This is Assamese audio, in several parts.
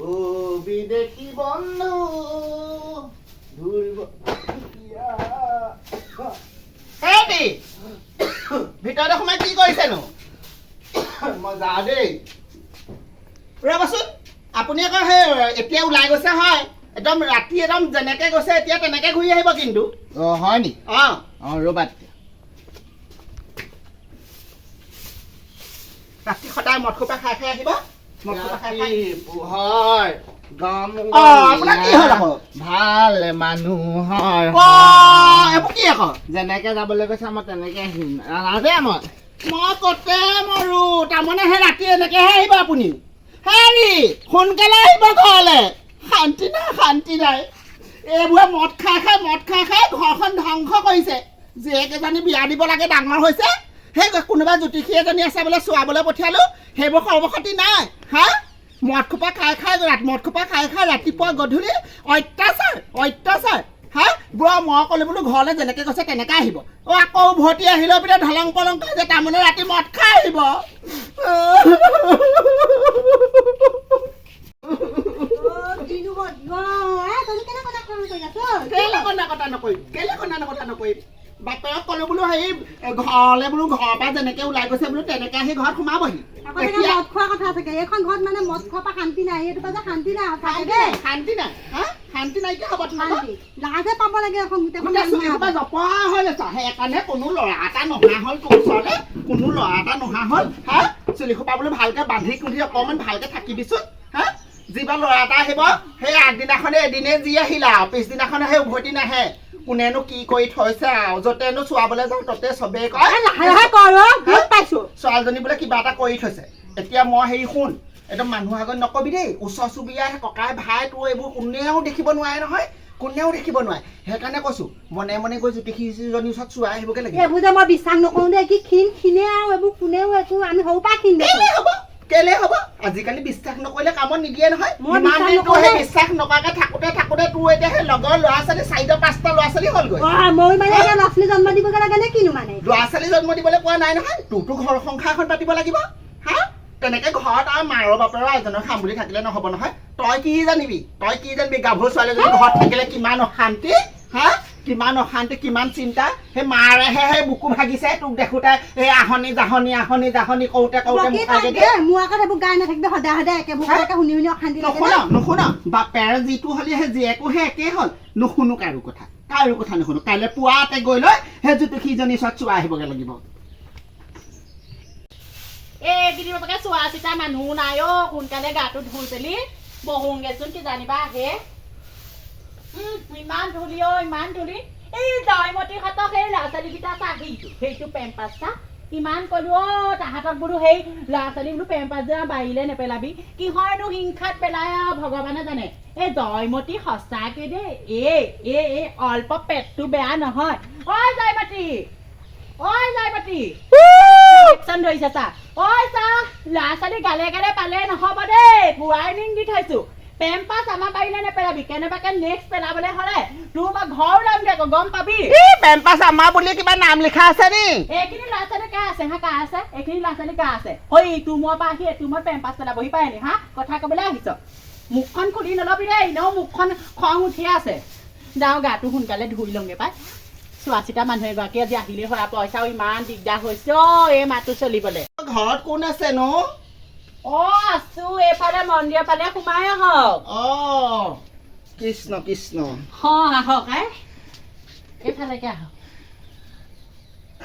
ও বিদেশি বন্ধু হেৰি ভিতৰতে সোমাই কি কৰিছেনো? যাওঁ দেই। ৰ'বচোন আপুনি আকৌ সেই এতিয়া ওলাই গৈছে হয়। একদম ৰাতি একদম যেনেকে গৈছে এতিয়া তেনেকে ঘূৰি আহিব কিন্তু। অ হয় নি? অঁ। অ ৰ'বা। ৰাতি সদায় মদ খোপা খাই খাই আহিব। মদ খোপা খাই খাই। পোহৰ গম আপোনাৰ কি হ'ল আকৌ? ভালো মানুহৰ এইবোৰ কি আকৌ? যেনেকে যাবলৈ কৈছে মই তেনেকে আহিম। নাযাওঁ মই। মই কতে মৰো তাৰমানে সেই ৰাতি এনেকেহে আহিব আপুনি। হেৰি সোনকালে আহিব ঘৰলে। শান্তি নাই শান্তি নাই। এইবোৰে মদ খাই খাই মদ খাই খাই ঘৰখন ধ্বংস কৰিছে। জীয়েক এজনী বিয়া দিব লাগে ডাঙৰ হৈছে। সেই কোনোবা জ্যোতিষী এজনী আছে বোলে চোৱাবলৈ পঠিয়ালো সেইবোৰ খবৰ নাই। হা? মদ খোপা খাই খাই ৰাতি মদ খোপা খাই খাই ৰাতিপুৱা গধূলি অত্যাচাৰ অত্যাচাৰ। হা? বুঢ়া মই ক'লো বোলো ঘৰলৈ যেনেকে গৈছে তেনেকে আহিব। অ আকৌ উভতি আহিলৈ পিনে ঢলং পলং কৰি যে তাৰমানে ৰাতি মদ খাই আহিব। কেলে কন্দা কথা নকৰিম কেলে কন্দা কথা নকৰিম বাপেৰক ক'লো বোলো হেৰি ঘৰলে বোলো ঘৰৰ পৰা যেনেকে ওলাই গৈছে বোলো তেনেকে আহি ঘৰত সোমাবহি। মদ খোৱা কথা থাকে। এইখন ঘৰত মানে মদ খোৱাৰ পৰা শান্তি নাই। এইটো যে শান্তি নাই শান্তি নাই শান্তি নাইকিয়া হ'ব শান্তি। লাজে পাব লাগে এখন গোটেইখন জপা হৈ লৈছা সেইকাৰণে কোনো ল'ৰা এটা নহা হ'ল তোৰ ওচৰলে কোনো ল'ৰা এটা নহা হ'ল। হা? চুলি সোপা বোলো ভালকে বান্ধি কুন্ধি অকণমান ভালকে থাকিবিচোন। হা? যিবা ল'ৰা এটা আহিব সেই আগদিনাখনে এদিনে যি আহিলা আৰু পিছদিনাখনে সেই উভতি নাহে। কোনেনো কি কৰি থৈছে আৰু য'তেনো চোৱাবলৈ যাওঁ ততে চবেই কয় পাইছো। ছোৱালীজনী বোলে কিবা এটা কৰি থৈছে। এতিয়া মই হেৰি শুন একদম মানুহৰ আগত নকবি দেই ওচৰ চুবুৰীয়া ককাই ভাই তোৰ এইবোৰ কোনেও দেখিব নোৱাৰে নহয় কোনেও দেখিব নোৱাৰে। সেইকাৰণে কৈছো মনে মনে গৈ জ্যোতিষীজনীৰ ওচৰত চোৱাই আহিবগে লাগে। এইবোৰ যে মই বিশ্বাস নকৰো দেই কি ক্ষীণ ক্ষীণে আৰু এইবোৰ কোনেও একো আমি সৰুৰ পৰা ক্ষীণ হ'ব। কেলে হ'ব? আজিকালি বিশ্বাস নকৰিলে কামত নিদিয়ে নহয়। ইমান বিশ্বাস সেই নকৰাকে থাকোতে থাকোতে তোৰ এতিয়া সেই লগৰ ল'ৰা ছোৱালী চাৰিটা পাঁচটা ল'ৰা ছোৱালী হ'লগৈ মই মানে ল'ৰা ছোৱালী জন্ম দিবগে লাগে নে কিনো মানে? ল'ৰা ছোৱালী জন্ম দিবলৈ পোৱা নাই নহয়। তোৰতো ঘৰ সংসাৰ এখন পাতিব লাগিব। হা? তেনেকে ঘৰত আৰু মাৰৰ বাপেৰৰ এজনৰ খাম বুলি থাকিলে নহ'ব নহয়। তই কি জানিবি? তই কি জানিবি? গাভৰু ছোৱালীজনী ঘৰত থাকিলে কিমান অশান্তি? হা? কিমান অশান্তি কিমান চিন্তা সেই মাৰেহে সেই বুকু ভাগিছে তোক দেখোতে এই আহনি জাহনি আহনি জাহনি দিয়ে দেই, মোৰ আগত এইবোৰ গাই নাথাকিবি সদায় সদায় একেবোৰ শুনি শুনি অশান্তি নুশুন নুশুন বাপেৰ যিটো হ'লে সেই জীয়েকো সেই একেই হ'ল। নুশুনো কাৰো কথা কাৰো কথা নুশুনো। কাইলৈ পুৱাতে গৈ লৈ সেই জ্যোতিষীজনী ওচৰত চোৱা আহিবগে লাগিব। এইকেইদিন বাপেকে চোৱা চিতা মানুহ নাই অ সোনকালে গাটো ধুই পেলি বহোংগেচোন কি জানিবা আহে। ইমান ধূলি অ ইমান ধূলি। এই জয়মতী হাতক সেই ল'ৰা ছোৱালীকেইটা চা সেইটো সেইটো পেম্পাছ চা ইমান কলো অ তাহাঁতক বোলো সেই ল'ৰা ছোৱালী বোলো পেম্পাছ যে বাৰীলে নেপেলাবি। কিহৰনো হিংসাত পেলাই আৰু ভগৱানে জানে? এই জয়মতী সঁচাকে দেই। এই এই এই অল্প পেটটো বেয়া নহয়। ঐ জয়মতী! ঐ জয়মতী! একচন ধৰিছে চা ঐ চা ল'ৰা ছোৱালী গালে গালে পালে নহ'ব দেই। ৱাৰ্ণিং দি থৈছো। পেম্পাছ আমাৰ পাৰিলে নেপেলাবি। কেনেবাকে নেক্সট পেলাবলৈ হ'লে তোৰ মই ঘৰ ওলামগে আকৌ গম পাবি? এই পেম্পাছ আমাৰ বুলি কিবা নাম লিখা আছে নি? এইখিনি ল'ৰা ছোৱালী কাৰ আছে? হা কাৰ আছে? এইখিনি ল'ৰা ছোৱালী কাৰ আছে? হৈ তোমৰ পৰা আহি তোমৰ পেম্পাছ পেলাবহি পাৰে নি হা? কথা ক'বলৈ আহিছ। মুখখন খুলি নলবি দেই এনেও মুখখন খং উঠিয়ে আছে। যাওঁ গাটো সোনকালে ধুই লওঁগে পাই। চোৱা চিতা মানুহ এগৰাকী আজি আহিলে হয় পইচাও ইমান দিগদাৰ হৈছে অ' এই মাহটো চলিবলৈ। ঘৰত কোন আছে নো? অ আছো এইফালে মন্দিৰৰ ফালে সোমাই আহক। অ কৃষ্ণ কৃষ্ণ। অ আহক আই। এইফালেকে আহক।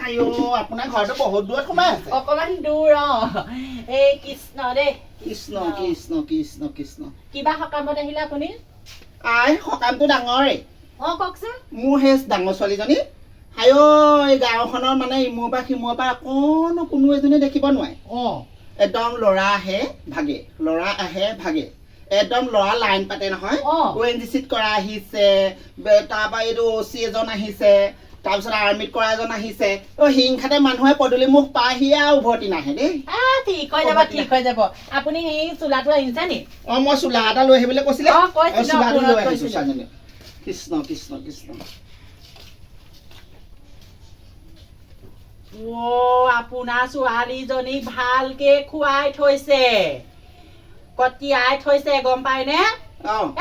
আইঅ আপোনাৰ ঘৰটো বহুত দূৰত সোমাই আছে। অকমান দূৰ অ। এই কৃষ্ণ দেই কৃষ্ণ কৃষ্ণ কৃষ্ণ কৃষ্ণ। কিবা সকামত আহিলে আপুনি? আই সকামটো ডাঙৰে অ কওকচোন। মোৰ সেই ডাঙৰ ছোৱালীজনী। আইঅ এই গাঁওখনৰ মানে ইমূৰ পৰা সিমূৰৰ পৰা অকণো কোনো এজনী দেখিব নোৱাৰে। অ। একদম ল'ৰা আহে ভাগে ল'ৰা আহে ভাগে। একদম ল'ৰা লাইন পাতে নহয়। অ। এন জি চিত কৰা আহিছে তাৰপৰা এইটো অ চি এজন আহিছে তাৰপিছত আৰ্মিত কৰা এজন আহিছে। অ হিংসাতে মানুহে পদূলি মুখ পাইহিয়ে আৰু উভতি নাহে দেই। ঠিক হৈ যাব ঠিক হৈ যাব। আপুনি সেই চোলাটো আহিছে নি? অ মই চোলা এটা লৈ আহিবলৈ কৈছিলে। চোলাটো লৈ আহিছো। ছোৱালীজনী কৃষ্ণ কৃষ্ণ কৃষ্ণ। অ' আপোনাৰ ছোৱালীজনীক ভালকে খুৱাই থৈছে। কটিয়াই থৈছে গম পায়নে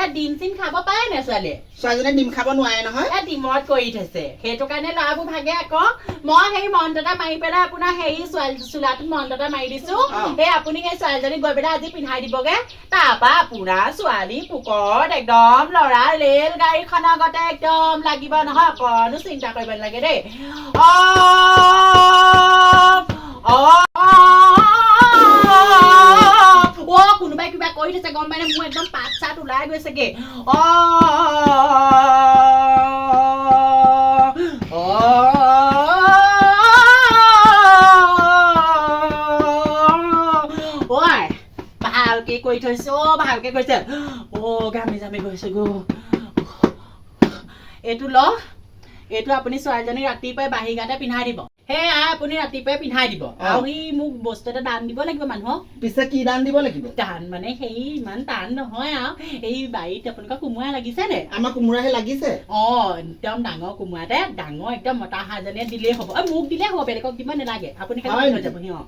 এ ডিম চিম খাব পাৰে নে ছোৱালীয়ে? ছোৱালীজনীয়ে ডিম খাব নোৱাৰে নহয়। এ ডিমত কৰি থৈছে। সেইটো কাৰণে ল'ৰাবোৰ ভাগে আকৌ মই সেই মন্ত্ৰ এটা মাৰি পেলাই আপোনাৰ হেৰি ছোৱালী চোলাটোত মন্ত্ৰ এটা মাৰি দিছো। সেই আপুনি সেই ছোৱালীজনীক গৈ পেলাই আজি পিন্ধাই দিবগে। তাৰপা আপোনাৰ ছোৱালী পুকৰত একদম ল'ৰা ৰেল গাড়ীখনৰ আগতে একদম লাগিব নহয় অকণো চিন্তা কৰিব নালাগে দেই। অ অ কোনোবাই কিবা কৰি থৈছে গম পাই নে মোৰ একদম পাত চাত ওলাই গৈছেগে। অ ভালকে কৰিছে অ গামি জামি গৈছে গো। এইটো ল এইটো আপুনি ছোৱালীজনীক ৰাতিপুৱাই বাঁহী গাতে পিন্ধাই দিব। সেয়া আপুনি ৰাতিপুৱাই পিন্ধাই দিব আৰু সি মোক বস্তু এটা দান দিব লাগিব মানুহক পিছে কি দান দিব লাগিব টান মানে সেই ইমান টান নহয় আৰু এই বাৰীত আপোনালোকৰ কোমোৰা লাগিছে নে আমাৰ কোমোৰাহে লাগিছে অ একদম ডাঙৰ কোমোৰাতে ডাঙৰ একদম মতা হাঁহজনীয়ে দিলেই হ'ব অ মোক দিলেই হ'ব বেলেগক দিব নালাগে আপুনি খালি হয় দি থৈ নেকি? যাবহি অ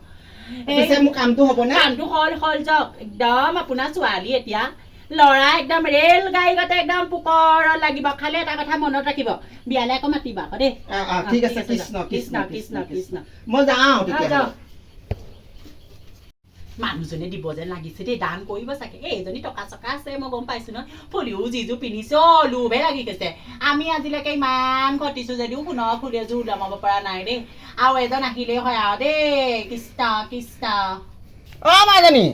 পিছে মোৰ কামটো হ'বনে কামটো হল হল যাওক একদম আপোনাৰ ছোৱালী এতিয়া ল'ৰা একদম ৰেল গাড়ী গতে একদম পোকৰত লাগিব খালি এটা কথা মনত ৰাখিব বিয়ালে আকৌ মাতিবা আকৌ দেই। ঠিক আছে কৃষ্ণ কৃষ্ণ কৃষ্ণ কৃষ্ণ মই যাওঁ। মানুহজনে দিব যেন লাগিছে দেই দান কৰিব চাগে। এই এজনী টকা চকা আছে মই গম পাইছো ন ফুলিও যিযোৰ পিন্ধিছে অ লোভে লাগি গৈছে। আমি আজিলৈকে ইমান ঘটিছো যদিও সোণৰ ফুলি এযোৰ ওলাব পৰা নাই দেই। আৰু এজন আহিলেই হয় আৰু দেই। কৃষ্ণ কৃষ্ণ। অ মাজনী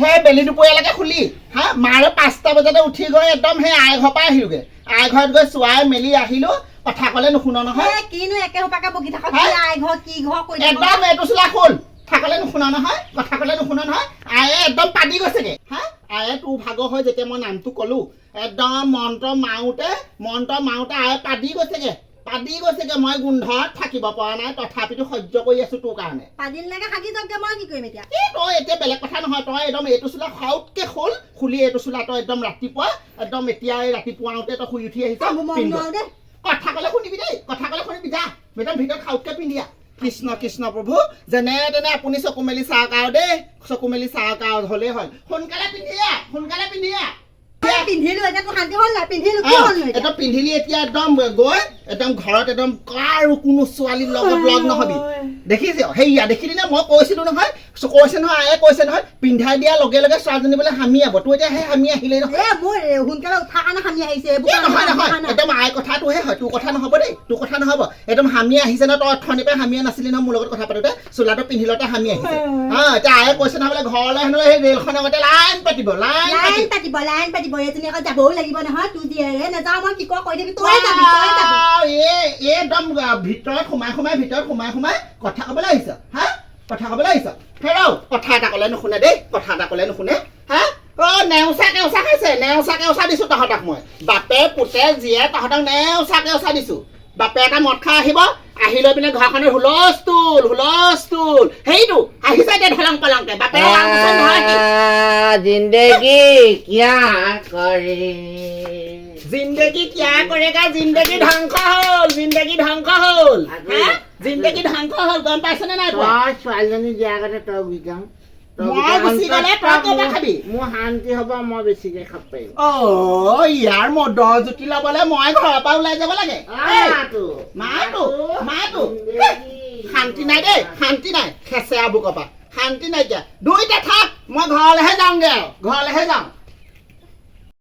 সেই বেলি দুপৰীয়ালৈকে খুলি। হা মাৰে পাঁচটা বজাতে উঠি গৈ একদম সেই আই ঘৰ পৰা আহিলোগে। আই ঘৰত গৈ চোৱাই মেলি আহিলো কথা ক'লে নুশুন নহয়। কিনো একে সোপাকে বকি থাক হা? আই ঘৰ কি ঘৰ কৈ একদম এইটো চোলা খোল। থাকলে নুশুন নহয় কথা ক'লে নুশুন নহয়। আয়ে একদম পাতি গৈছেগে। হা? আয়ে তোৰ ভাগৰ হৈ যেতিয়া মই নামটো ক'লো একদম মন্ত্ৰ মাৰোতে মন্ত্ৰ মাৰোতে আয়ে পাদি গৈছেগে। পাদি গৈছেগে মই গোন্ধত থাকিব পৰা নাই তথাপিতো সহ্য কৰি আছো তোৰ কাৰণে। পাদিনলৈকে থাকি যাওঁগে মই কি কৰিম এতিয়া? এই তই এতিয়া বেলেগ কথা নহয় তই একদম এইটো চোলা সাউতকে খোল খুলি এইটো চোলা তই একদম ৰাতিপুৱা একদম এতিয়া এই ৰাতিপুৱাওতে তই শুই উঠি আহিছ কথা ক'লে শুনিবি দেই কথা ক'লে শুনিবি যা একদম ভিতৰত খাউতকে পিন্ধিয়া কৃষ্ণ কৃষ্ণ প্ৰভু যেনে তেনে আপুনি চকু মেলি চাওক আৰু দেই চকু মেলি চাওক আৰু হ'লেই হ'ল। সোনকালে পিন্ধিয়া সোনকালে পিন্ধিয়া পিন্ধিলো এতিয়া তোৰ শান্তি হ'ল নাই? পিন্ধিলো কি এতিয়া? একদম গৈ একদম ঘৰত একদম কাৰো কোনো ছোৱালীৰ লগত লগ নহবি। দেখিছ? সেইয়া দেখিলি নে? মই কৈছিলো নহয় কৈছে নহয় আয়ে কৈছে নহয় পিন্ধাই দিয়াৰ লগে লগে ছোৱালীজনী বোলে হামি আব। তোৰ এতিয়া সেই হামি আহিলেই নহয়। মোৰ সোনকালে উঠা কাৰণে সানি আহিছে নহয় নহয় একদম আই কথাটোহে হয় তোৰ কথা নহ'ব দেই তোৰ কথা নহ'ব। একদম হামি আহিছে ন তই অথনিৰ পৰা হামিয়া নাছিলি নহয় মোৰ লগত কথা পাতোতে চোলাটো পিন্ধি লওঁতে হামি আহিছে। হা এতিয়া আয়ে কৈছে নহয় বোলে ঘৰলৈ হেনো সেই ৰেলখনৰ আগতে লাইন পাতিব লাইন পাতিব লাইন পাতিব। এজনী আকৌ যাবও লাগিব নহয় তোৰ দিয়ে। নাযাওঁ মই কি কৈ দিবি তই যাবি তই যাবি। এই এই একদম ভিতৰত সোমাই সোমাই ভিতৰত সোমাই সোমাই কথা ক'বলৈ আহিছ হা? কথা ক'বলৈ আহিছ। হেৰৌ কথা এটা ক'লে নুশুনে দেই কথা এটা ক'লে নুশুনে হা? অ নেওচা কেওচা খাইছে নেওচা কেওচা দিছো তহঁতক মই। বাপে পুতে জীয়ে তহঁতক নেওচা কেওচা দিছো। বাপে এটা মদ খাই আহিব আহি লৈ পিনে ঘৰখনৰ হুলস্থুল হুলস্থুল। সেইটো আহিছে এতিয়া ঢেলং পলংকে বাপে জিন্দগী কিয়া কৰে জিন্দগী কিয়া কৰে কা জিন্দগী ধ্বংস হ'ল জিন্দগী ধ্বংস হ'ল জিন্দগী ধ্বংস হ'ল গম পাইছনে নাই তই ছোৱালীজনী দিয়া আগতে তই বুজি যাওঁ মই খেচেয়া বুকৰ পৰা শান্তি নাইকিয়া। দুইটা থাক মই ঘৰলৈহে যাওঁগে আৰু। ঘৰলৈহে যাওঁ